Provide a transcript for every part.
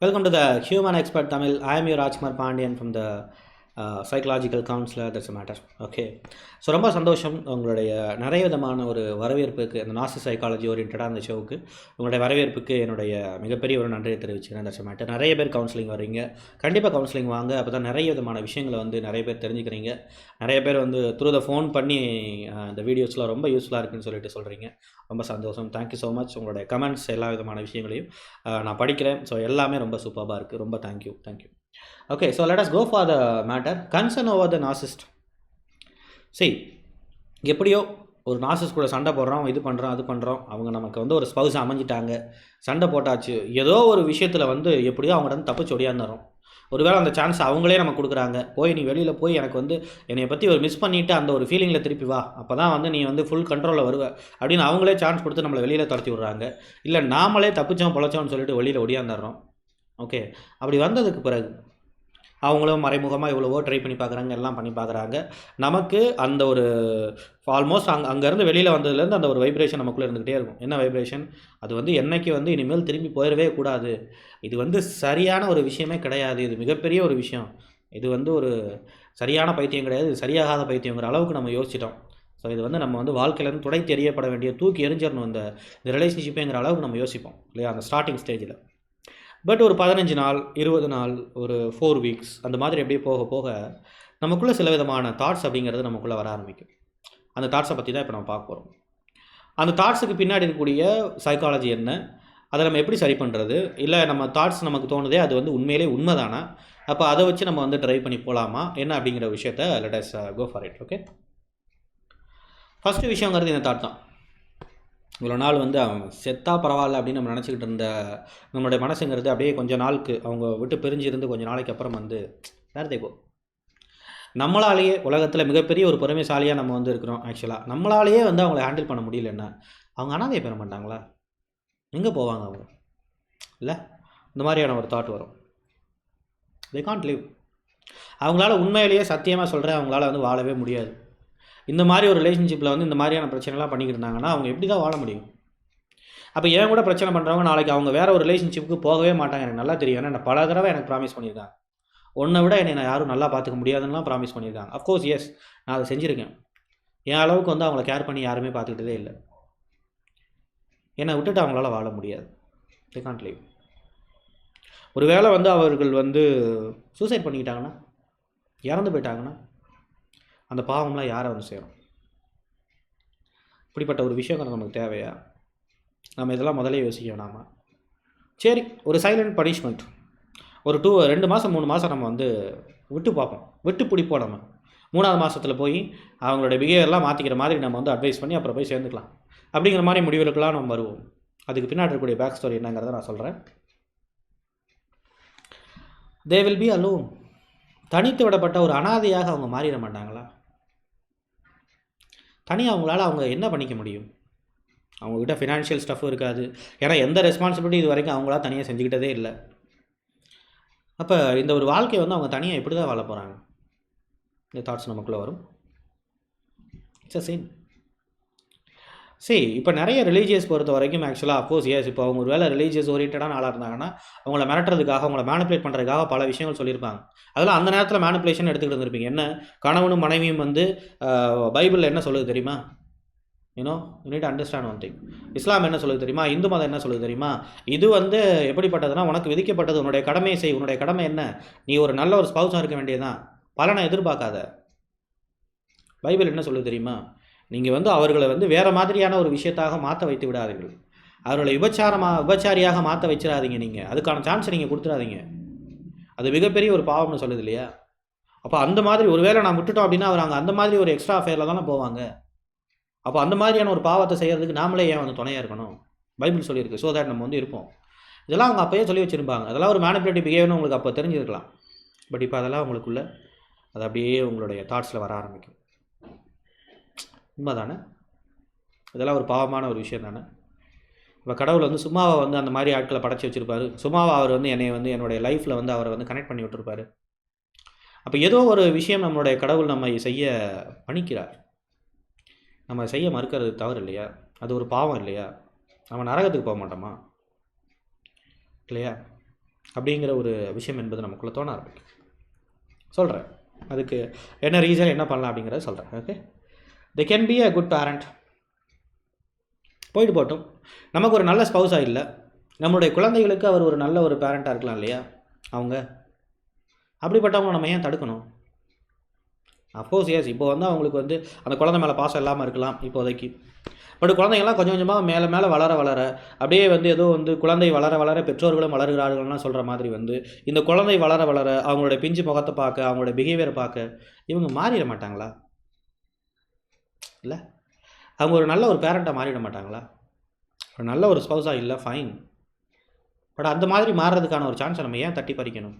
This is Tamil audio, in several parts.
Welcome to the Human Expert Tamil. I am your Rajkumar Pandian from the psychological counsellor that's matter okay so ரொம்ப சந்தோஷம் உங்களுடைய நிறைய விதமான ஒரு வரவேற்புக்கு அந்த நாசி சைக்காலஜி ஓரியன்டாக அந்த ஷோவுக்கு உங்களுடைய வரவேற்புக்கு என்னுடைய மிகப்பெரிய ஒரு நன்றியை தெரிவிச்சுக்கிறேன் தட்ஸ் மேட்டர் நிறைய பேர் கவுன்சிலிங் வர்றீங்க. கண்டிப்பாக கவுன்சிலிங் வாங்க. அப்போ தான் நிறைய விதமான விஷயங்களை வந்து நிறைய பேர் தெரிஞ்சுக்கிறீங்க. நிறைய பேர் வந்து த்ரூ த ஃபோன் பண்ணி அந்த இந்த வீடியோஸ்லாம் ரொம்ப யூஸ்ஃபுல்லாக இருக்குன்னு சொல்லிட்டு சொல்கிறீங்க ரொம்ப சந்தோஷம். தேங்க்யூ ஸோ மச் உங்களுடைய கமெண்ட்ஸ் எல்லா விதமான விஷயங்களையும் uh, நான் படிக்கிறேன். ஸோ எல்லாமே ரொம்ப சூப்பராக இருக்குது ரொம்ப thank you thank you okay so let us go for the matter concern over the narcissist சரி எப்படியோ ஒரு நாசஸ் கூட சண்டை போடுறோம் இது பண்ணுறோம் அது பண்ணுறோம் அவங்க நமக்கு வந்து ஒரு ஸ்பவுஸ் அமைஞ்சிட்டாங்க. சண்டை போட்டாச்சு. ஏதோ ஒரு விஷயத்தில் வந்து எப்படியோ அவங்கள்ட்ட இருந்து தப்பிச்சு ஒடியாந்துறோம் ஒருவேளை அந்த சான்ஸ் அவங்களே நமக்கு கொடுக்குறாங்க. போய் நீ வெளியில் போய் எனக்கு வந்து என்னை பற்றி ஒரு மிஸ் பண்ணிவிட்டு அந்த ஒரு ஃபீலிங்கில் திருப்பி வா. அப்போ தான் வந்து நீ வந்து ஃபுல் கண்ட்ரோலில் வருவ. அப்படின்னு அவங்களே சான்ஸ் கொடுத்து நம்மளை வெளியில் துரத்தி விட்றாங்க. இல்லை நாமளே தப்பிச்சோம் பொழைச்சோம்னு சொல்லிட்டு வெளியில் ஒடியாந்துடுறோம். ஓகே அப்படி வந்ததுக்கு பிறகு அவங்களும் மறைமுகமாக இவ்வளவோ ட்ரை பண்ணி பார்க்குறாங்க எல்லாம் பண்ணி பார்க்குறாங்க நமக்கு அந்த ஒரு ஆல்மோஸ்ட் அங்கே அங்கேருந்து வெளியில் வந்ததுலேருந்து அந்த ஒரு வைப்ரேஷன் நமக்குள்ளே இருந்துக்கிட்டே இருக்கும். என்ன வைப்ரேஷன் அது வந்து என்றைக்கு வந்து இனிமேல் திரும்பி போயிடவே கூடாது. இது வந்து சரியான ஒரு விஷயமே கிடையாது. இது மிகப்பெரிய ஒரு விஷயம். இது வந்து ஒரு சரியான பைத்தியம் கிடையாது. இது சரியாகாத பைத்தியங்கிற அளவுக்கு நம்ம யோசிச்சிட்டோம். ஸோ இது வந்து நம்ம வந்து வாழ்க்கையிலேருந்து துடைத்து தெரியப்பட வேண்டிய தூக்கி எரிஞ்சிடணும் இந்த ரிலேஷன்ஷிப்புங்கிற அளவுக்கு நம்ம யோசிப்போம். இல்லையா? அந்த ஸ்டார்டிங் ஸ்டேஜில் பட் ஒரு பதினஞ்சு நாள் இருபது நாள் ஒரு ஃபோர் வீக்ஸ் அந்த மாதிரி அப்படியே போக போக நமக்குள்ளே சில விதமான தாட்ஸ் அப்படிங்கிறது நமக்குள்ளே வர ஆரம்பிக்கும். அந்த தாட்ஸை பற்றி தான் இப்போ நம்ம பார்க்க போகிறோம் அந்த தாட்ஸுக்கு பின்னாடி இருக்கக்கூடிய சைக்காலஜி என்ன? அதை நம்ம எப்படி சரி பண்ணுறது இல்லை நம்ம தாட்ஸ் நமக்கு தோணுதே அது வந்து உண்மையிலே உண்மைதானா? அப்போ அதை வச்சு நம்ம வந்து ட்ரை பண்ணி போகலாமா என்ன அப்படிங்கிற விஷயத்த let's go for it okay first விஷயங்கிறது இந்த தாட் தான். இவ்வளோ நாள் வந்து அவன் செத்தா பரவாயில்ல அப்படின்னு நம்ம நினச்சிக்கிட்டு இருந்த நம்மளுடைய மனசுங்கிறது அப்படியே கொஞ்சம் நாளுக்கு அவங்க விட்டு பிரிஞ்சிருந்து கொஞ்சம் நாளைக்கு அப்புறம் வந்து வேறு தேக்கோ நம்மளாலேயே உலகத்தில் மிகப்பெரிய ஒரு பொறுமைசாலியாக நம்ம வந்து இருக்கிறோம் ஆக்சுவலாக நம்மளாலேயே வந்து அவங்கள ஹேண்டில் பண்ண முடியலன்னா அவங்க அனாதையை பெற மாட்டாங்களா? எங்கே போவாங்க அவங்க? இல்லை? இந்த மாதிரியான ஒரு தாட் வரும். தே காண்ட் லிவ் அவங்களால உண்மையிலேயே சத்தியமாக சொல்கிறேன் அவங்களால வந்து வாழவே முடியாது. இந்த மாதிரி ஒரு ரிலேஷன்ஷிப்பில் வந்து இந்த மாதிரியான பிரச்சனைலாம் பண்ணிக்கிட்டு இருந்தாங்கன்னா அவங்க எப்படி தான் வாழ முடியும்? அப்போ ஏன் கூட பிரச்சனை பண்ணுறவங்க நாளைக்கு அவங்க வேறு ஒரு ரிலேஷன்ஷிப்புக்கு போகவே மாட்டாங்க. எனக்கு நல்லா தெரியும். ஏன்னா பல தடவை எனக்கு ப்ராமிஸ் பண்ணியிருக்காங்க. உன்னை விட என்னை நான் யாரும் நல்லா பார்த்துக்க முடியாதுன்னுலாம் ப்ராமிஸ் பண்ணியிருக்காங்க. அஃப்கோர்ஸ் எஸ் நான் அதை செஞ்சுருக்கேன். என் அளவுக்கு வந்து அவங்கள கேர் பண்ணி யாருமே பார்த்துக்கிட்டதே இல்லை. என்னை விட்டுட்டு அவங்களால வாழ முடியாது. தே கான்ட் லீவ் ஒருவேளை வந்து அவர்கள் வந்து சூசைட் பண்ணிக்கிட்டாங்கன்னா இறந்து போயிட்டாங்கன்னா அந்த பாவம்லாம் யாரை வந்து சேரும்? இப்படிப்பட்ட ஒரு விஷயங்கள் நமக்கு தேவையா? நம்ம இதெல்லாம் முதல்ல யோசிக்க வேணாமா? சரி ஒரு சைலண்ட் பனிஷ்மெண்ட் ஒரு டூ ரெண்டு மாதம் மூணு மாதம் நம்ம வந்து விட்டு பார்ப்போம். விட்டு பிடிப்போம் நம்ம மூணாவது மாதத்தில் போய் அவங்களுடைய பிஹேவியர்லாம் மாற்றிக்கிற மாதிரி நம்ம வந்து அட்வைஸ் பண்ணி அப்புறம் போய் சேர்ந்துக்கலாம். அப்படிங்கிற மாதிரி முடிவுகளுக்கெல்லாம் நம்ம வருவோம். அதுக்கு பின்னாடி இருக்கக்கூடிய பேக் ஸ்டோரி என்னங்கிறத நான் சொல்கிறேன் தே வில் பி அலோன் தனித்து விடப்பட்ட ஒரு அனாதையாக அவங்க மாறிட மாட்டாங்களா? தனியாக அவங்களால அவங்க என்ன பண்ணிக்க முடியும்? அவங்கக்கிட்ட ஃபினான்ஷியல் ஸ்டஃப்பும் இருக்காது. ஏன்னா எந்த ரெஸ்பான்சிபிலிட்டி இது வரைக்கும் அவங்களா தனியாக செஞ்சுக்கிட்டதே இல்லை. அப்போ இந்த ஒரு வாழ்க்கையை வந்து அவங்க தனியாக எப்படி தான் வாழ போகிறாங்க இந்த தாட்ஸ் நமக்குள்ளே வரும். இட்ஸ் அ சேம் சரி இப்போ நிறைய ரிலீஜியஸ் பொறுத்த வரைக்கும் ஆக்சுவலாக அஃப்கோர்ஸ் எஸ் இப்போ அவங்க ஒரு வேலை ரிலீஜியஸ் ஓரியன்டான ஆளாக இருந்தாங்கன்னா அவங்கள மிரட்டுறதுக்காக அவங்கள மேனிப்புலேட் பண்ணுறதுக்காக பல விஷயங்கள் சொல்லியிருப்பாங்க. அதெல்லாம் அந்த நேரத்தில் மேனிப்புலேஷன் எடுத்துக்கிட்டு இருந்திருப்பீங்க. என்ன? கணவனும் மனைவியும் வந்து பைபிளில் என்ன சொல்லுது தெரியுமா? You know you need understand one thing Islam என்ன சொல்லுது தெரியுமா? இந்து மதம் என்ன சொல்லுது தெரியுமா? இது வந்து எப்படிப்பட்டதுன்னா உனக்கு விதிக்கப்பட்டது உன்னுடைய கடமையை செய் உன்னுடைய கடமை என்ன? நீ ஒரு நல்ல ஒரு ஸ்பௌஸாக இருக்க வேண்டியதுதான். பலனை எதிர்பார்க்காத. பைபிள் என்ன சொல்லுது தெரியுமா? நீங்கள் வந்து அவர்களை வந்து வேறு மாதிரியான ஒரு விஷயத்தாக மாற்ற வைத்து விடாதீர்கள். அவர்களை விபச்சாரமாக விபச்சாரியாக மாற்ற வச்சிடாதீங்க நீங்கள் அதுக்கான சான்ஸை நீங்கள் கொடுத்துடாதீங்க. அது மிகப்பெரிய ஒரு பாவம்னு சொல்லுது இல்லையா? அப்போ அந்த மாதிரி ஒரு வேளை நான் விட்டுட்டோம் அப்படின்னா அவர் அங்கே அந்த மாதிரி ஒரு எக்ஸ்ட்ரா அஃபேரில் தானே போவாங்க. அப்போ அந்த மாதிரியான ஒரு பாவத்தை செய்கிறதுக்கு நாமளே ஏன் வந்து துணையாக இருக்கணும்? பைபிள் சொல்லியிருக்கு ஸோ தட் நம்ம வந்து இருப்போம். இதெல்லாம் அவங்க அப்போயே சொல்லி வச்சுருப்பாங்க. அதெல்லாம் ஒரு மேனிப்புலேட்டிவ் பிஹேவியர்னு உங்களுக்கு அப்போ தெரிஞ்சிருக்கலாம். பட் இப்போ அதெல்லாம் உங்களுக்குள்ள அது அப்படியே உங்களுடைய தாட்ஸில் வர ஆரம்பிக்கும். உண்மை தானே இதெல்லாம் ஒரு பாவமான ஒரு விஷயம் தானே? இப்போ கடவுள் வந்து சும்மாவை வந்து அந்த மாதிரி ஆட்களை படைச்சி வச்சுருப்பாரு. சும்மாவை அவர் வந்து என்னை வந்து என்னுடைய லைஃப்பில் வந்து அவரை வந்து கனெக்ட் பண்ணி விட்டுருப்பாரு. அப்போ ஏதோ ஒரு விஷயம் நம்மளுடைய கடவுள் நம்ம செய்ய பணிக்கிறார். நம்ம செய்ய மறுக்கிறது தவறு இல்லையா? அது ஒரு பாவம் இல்லையா? நம்ம நரகத்துக்கு போக மாட்டோமா? இல்லையா? அப்படிங்கிற ஒரு விஷயம் என்பது நமக்குள்ளே தோண ஆரம்பிக்கும். சொல்கிறேன் அதுக்கு என்ன ரீசன் என்ன பண்ணலாம் அப்படிங்கிறத சொல்கிறேன் okay they can be a good parent போயிட்டு போட்டும். நமக்கு ஒரு நல்ல ஸ்பௌஸாக இல்லை. நம்மளுடைய குழந்தைகளுக்கு அவர் ஒரு நல்ல ஒரு பேரண்ட்டாக இருக்கலாம் இல்லையா? அவங்க. அப்படிப்பட்டவங்க நம்ம ஏன் தடுக்கணும்? அஃப்கோர்ஸ் எஸ் இப்போ வந்து அவங்களுக்கு வந்து அந்த குழந்தை மேலே பாசம் இல்லாமல் இருக்கலாம் இப்போதைக்கு. பட் குழந்தைங்கள்லாம் கொஞ்சம் கொஞ்சமாக மேலே மேலே வளர வளர அப்படியே வந்து ஏதோ வந்து குழந்தை வளர வளர பெற்றோர்களும் வளர்கிறார்கள்லாம் சொல்கிற மாதிரி வந்து இந்த குழந்தை வளர வளர அவங்களுடைய பிஞ்சு முகத்தை பார்க்க அவங்களோட பிஹேவியரை பார்க்க இவங்க மாறிட மாட்டாங்களா? இல்லை? அவங்க ஒரு நல்ல ஒரு பேரண்ட்டாக மாறிட மாட்டாங்களா? ஒரு நல்ல ஒரு ஸ்பௌஸாக இல்லை ஃபைன் பட் அந்த மாதிரி மாறுறதுக்கான ஒரு சான்ஸை நம்ம ஏன் தட்டி பறிக்கணும்?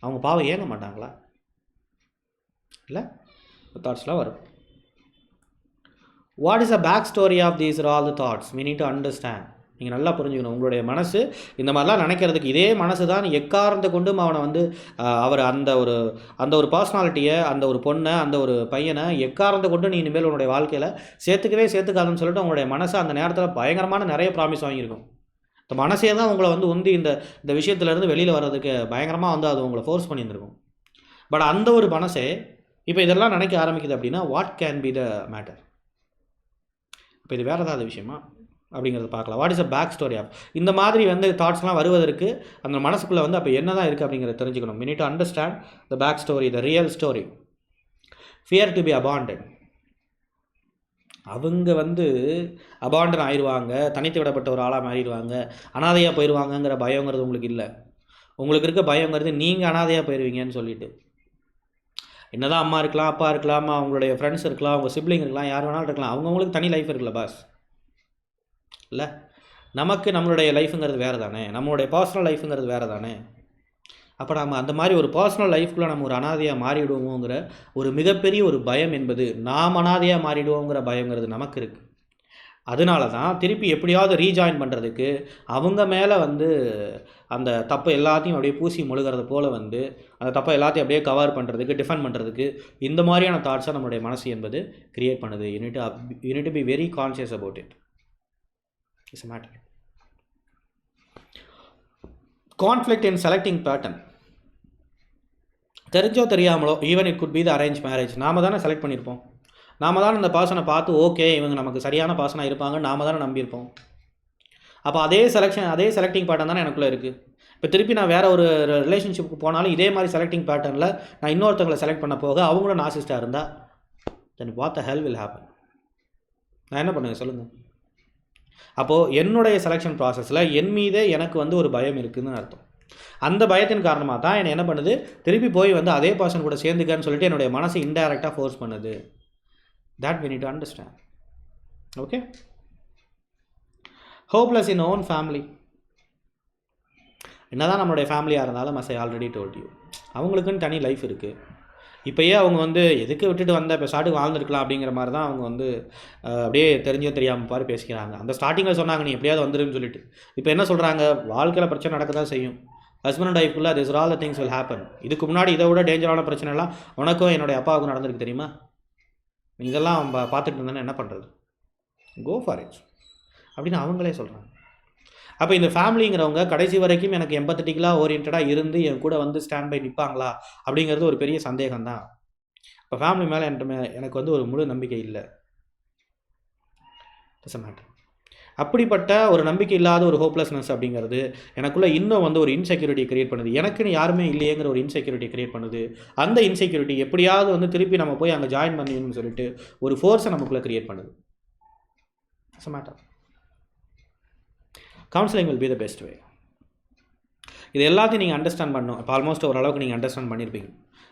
அவங்க பாவம் ஏங்க மாட்டாங்களா? இல்லை? தாட்ஸ்லாம் வரும். What is a back story of these are all the thoughts me need to understand நீங்கள் நல்லா புரிஞ்சுக்கணும். உங்களுடைய மனசு இந்த மாதிரிலாம் நினைக்கிறதுக்கு இதே மனசு தான் எக்காரந்து கொண்டும் அவனை வந்து அவர் அந்த ஒரு அந்த ஒரு பர்சனாலிட்டியை அந்த ஒரு பொண்ணை அந்த ஒரு பையனை எக்காரந்து கொண்டு நீ இனிமேல் உன்னுடைய வாழ்க்கையில் சேர்த்துக்கவே சேர்த்துக்காதுன்னு சொல்லிட்டு உங்களுடைய மனசு அந்த நேரத்தில் பயங்கரமான நிறைய ப்ராமிஸ் வாங்கியிருக்கும். இந்த மனசே தான் உங்களை வந்து உந்தி இந்த இந்த விஷயத்துலேருந்து வெளியில் வர்றதுக்கு பயங்கரமாக வந்து அது உங்களை ஃபோர்ஸ் பண்ணியிருந்திருக்கும். பட் அந்த ஒரு மனசே இப்போ இதெல்லாம் நினைக்க ஆரம்பிக்குது அப்படின்னா what can be the matter இப்போ இது வேறு ஏதாவது விஷயமா? அப்படிங்கிறத பார்க்கலாம். What is a back story of இந்த மாதிரி வந்து தாட்ஸ்லாம் வருவதற்கு அந்த மனசுக்குள்ளே வந்து அப்போ என்ன தான் இருக்குது அப்படிங்கிறத தெரிஞ்சுக்கணும். Me need to understand the back story the real story fear to be abandoned அவங்க வந்து அபாண்டன் ஆயிடுவாங்க தனித்து விடப்பட்ட ஒரு ஆளாக மாறிடுவாங்க அனாதையாக போயிடுவாங்கங்கிற பயங்கிறது உங்களுக்கு இல்லை. உங்களுக்கு இருக்க பயங்கிறது நீங்கள் அனாதையாக போயிடுவீங்கன்னு சொல்லிட்டு. என்னதான் அம்மா இருக்கலாம் அப்பா இருக்கலாம் அவங்களுடைய ஃப்ரெண்ட்ஸ் இருக்கலாம் அவங்க சிப்ளிங் இருக்கலாம் யார் வேணாலும் இருக்கலாம். அவங்கவுங்களுக்கு தனி லைஃப் இருக்குல்ல பாஸ் இல்லை நமக்கு நம்மளுடைய லைஃப்புங்கிறது வேறு தானே நம்மளுடைய பர்சனல் லைஃபுங்கிறது வேறு தானே அப்போ நம்ம அந்த மாதிரி ஒரு பர்சனல் லைஃப்குள்ளே நம்ம ஒரு அனாதையாக மாறிடுவோங்கிற ஒரு மிகப்பெரிய ஒரு பயம் என்பது நாம் அனாதையாக மாறிடுவோங்கிற பயங்கிறது நமக்கு இருக்குது அதனால தான் திருப்பி எப்படியாவது ரீஜாயின் பண்ணுறதுக்கு அவங்க மேலே வந்து அந்த தப்பை எல்லாத்தையும் அப்படியே பூசி முழுகிறது போல் வந்து அந்த தப்பை எல்லாத்தையும் அப்படியே கவர் பண்ணுறதுக்கு டிஃபெண்ட் பண்ணுறதுக்கு இந்த மாதிரியான தாட்ஸை நம்மளுடைய மனசு என்பது க்ரியேட் பண்ணுது. You need you need be very conscious about it it's matter conflict in selecting pattern தெரிஞ்சோ தெரியாமலோ even it good be the arrange marriage நாம தானே செலக்ட் பண்ணியிருப்போம் நாம தான் இந்த பர்சனை பார்த்து ஓகே இவங்க நமக்கு சரியான பர்சனாக இருப்பாங்க நாம தானே நம்பியிருப்போம். அப்போ அதே செலெக்ஷன் அதே செலக்டிங் பேட்டர்ன் தானே எனக்குள்ளே இருக்குது இப்போ திருப்பி நான் வேறு ஒரு ரிலேஷன்ஷிப்புக்கு போனாலும் இதே மாதிரி செலக்டிங் பேட்டர்னில் நான் இன்னொருத்தவங்களை செலக்ட் பண்ண போக அவங்களும் நாசிஸ்டாக இருந்தால் then what the hell will happen நான் என்ன பண்ணுவேன்? சொல்லுங்கள் அப்போது என்னுடைய செலெக்ஷன் ப்ராசஸில் என் மீதே எனக்கு வந்து ஒரு பயம் இருக்குதுன்னு அர்த்தம். அந்த பயத்தின் காரணமாக தான் என்னை என்ன பண்ணுது? திருப்பி போய் வந்து அதே பர்சன் கூட சேர்ந்துக்கன்னு சொல்லிட்டு என்னுடைய மனசை இன்டைரக்டாக ஃபோர்ஸ் பண்ணுது. That we need to understand okay hopeless in own family என்னதான் நம்மளுடைய ஃபேமிலியாக இருந்தாலும் மஸ் ஐ ஆல்ரெடி டோல்ட் யூ அவங்களுக்குன்னு தனி லைஃப் இருக்குது இப்போயே அவங்க வந்து எதுக்கு விட்டுட்டு வந்த? இப்போ ஸ்டார்ட்டுக்கு வாழ்ந்துருக்கலாம். அப்படிங்கிற மாதிரி தான் அவங்க வந்து அப்படியே தெரிஞ்சோ தெரியாமல் பாரு பேசிக்கிறாங்க. அந்த ஸ்டார்டிங்கில் சொன்னாங்க நீ எப்படியாவது வந்துருன்னு சொல்லிட்டு. இப்போ என்ன சொல்கிறாங்க வாழ்க்கையில் பிரச்சனை நடக்க தான் செய்யும் husband and ஒய்ஃபுள்ள this all the things will happen இதுக்கு முன்னாடி இதை விட டேஞ்சரான பிரச்சனைலாம் உனக்கும் என்னுடைய அப்பாவுக்கும் நடந்திருக்கு தெரியுமா? இதெல்லாம் பார்த்துட்டு இருந்தேன்னா என்ன பண்ணுறது கோ ஃபார் இட் அப்படின்னு அவங்களே சொல்கிறாங்க அப்போ இந்த ஃபேமிலிங்கிறவங்க கடைசி வரைக்கும் எனக்கு எம்பத்தட்டிக்கலாக ஓரியன்டாக இருந்து என் கூட வந்து ஸ்டாண்ட் பை நிற்பாங்களா அப்படிங்கிறது ஒரு பெரிய சந்தேகம் தான் இப்போ ஃபேமிலி மேலே என்கிட்ட எனக்கு வந்து ஒரு முழு நம்பிக்கை இல்லை. மேட்டர் அப்படிப்பட்ட ஒரு நம்பிக்கை இல்லாத ஒரு ஹோப்லெஸ்னஸ் அப்படிங்கிறது எனக்குள்ளே இன்னும் வந்து ஒரு இன்செக்யூரிட்டி கிரியேட் பண்ணுது. எனக்குன்னு யாருமே இல்லையேங்கிற ஒரு இன்செக்யூரிட்டி கிரியேட் பண்ணுது. அந்த இன்செக்யூரிட்டி எப்படியாவது வந்து திருப்பி நம்ம போய் அங்கே ஜாயின் பண்ணணும்னு சொல்லிட்டு ஒரு ஃபோர்ஸை நமக்குள்ளே கிரியேட் பண்ணுது. Matter counselling will be the best way இது எல்லாத்தையும் நீங்கள் அண்டர்ஸ்டாண்ட் பண்ணணும். இப்போ ஆல்மோஸ்ட் ஓரளவுக்கு நீங்கள் அண்டர்ஸ்டாண்ட் பண்ணியிருப்பீங்க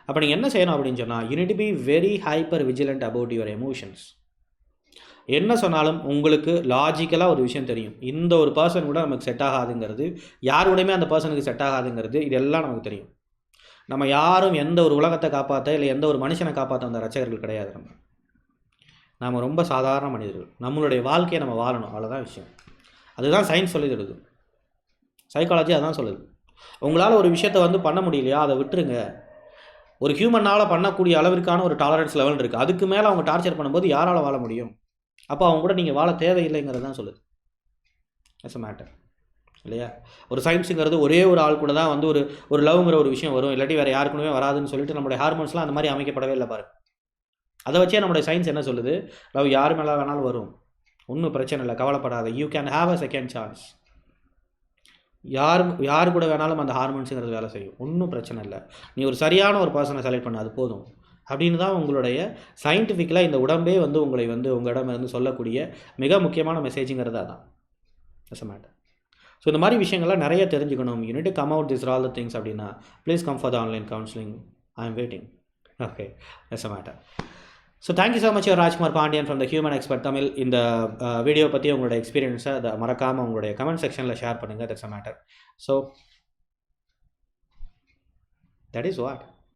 அப்போ நீங்கள் என்ன செய்யணும் அப்படின்னு சொன்னால் you need be very hypervigilant about your emotions என்ன சொன்னாலும் உங்களுக்கு லாஜிக்கலாக ஒரு விஷயம் தெரியும். இந்த ஒரு பர்சன் கூட நமக்கு செட் ஆகாதுங்கிறது யார் கூடயுமே அந்த பர்சனுக்கு செட் ஆகாதுங்கிறது இதெல்லாம் நமக்கு தெரியும். நம்ம யாரும் எந்த ஒரு உலகத்தை காப்பாற்ற இல்லை எந்த ஒரு மனுஷனை காப்பாற்ற அந்த ரச்சகர்கள் கிடையாது நம்ம. நாம் ரொம்ப சாதாரண மனிதர்கள். நம்மளுடைய வாழ்க்கையை நம்ம வாழணும். அவ்வளோதான் விஷயம். அதுதான் சயின்ஸ் சொல்லி தருது சைக்காலஜி அதான் சொல்லுது. உங்களால் ஒரு விஷயத்தை வந்து பண்ண முடியலையா? அதை விட்டுருங்க. ஒரு ஹியூமனால் பண்ணக்கூடிய அளவிற்கான ஒரு டாலரன்ஸ் லெவல் இருக்குது அதுக்கு மேலே அவங்க டார்ச்சர் பண்ணும்போது யாரால் வாழ முடியும்? அப்போ அவங்க கூட நீங்கள் வாழ தேவையில்லைங்கிறது தான் சொல்லுது. இட்ஸ் அ மேட்டர் இல்லையா? ஒரு சயின்ஸுங்கிறது ஒரே ஒரு ஆள் கூட தான் வந்து ஒரு ஒரு லவ்ங்கிற ஒரு விஷயம் வரும். இல்லாட்டி வேறு யாருக்குமே வராதுன்னு சொல்லிட்டு நம்மளுடைய ஹார்மோன்ஸ்லாம் அந்த மாதிரி அமைக்கப்படவே இல்லை பாருங்க. அதை வச்சே நம்மளுடைய சயின்ஸ் என்ன சொல்லுது? லவ் யார் மேலே வேணாலும் வரும். ஒன்றும் பிரச்சனை இல்லை கவலைப்படாத. You can have a second chance யார் யார் கூட வேணாலும் அந்த ஹார்மோன்ஸுங்கிறது வேலை செய்யும். ஒன்றும் பிரச்சனை இல்லை. நீ ஒரு சரியான ஒரு பர்சனை செலக்ட் பண்ண அது போதும். அப்படின்னு தான் உங்களுடைய சயின்டிஃபிக்கலாக இந்த உடம்பே வந்து உங்களை வந்து உங்களிடம் இருந்து சொல்லக்கூடிய மிக முக்கியமான மெசேஜுங்கிறது அதான். இட்ஸ் மேட்டர் ஸோ இந்த மாதிரி விஷயங்கள்லாம் நிறைய தெரிஞ்சுக்கணும். You need come out this all the things அப்படின்னா please come for the online counselling I am waiting okay it's matter so thank you so much Rajkumar Pandian from the human expert Tamil இந்த வீடியோ பற்றி உங்களோட எக்ஸ்பீரியன்ஸை அதை மறக்காமல் உங்களுடைய கமெண்ட் செக்ஷனில் ஷேர் பண்ணுங்கள் that's a matter so that is what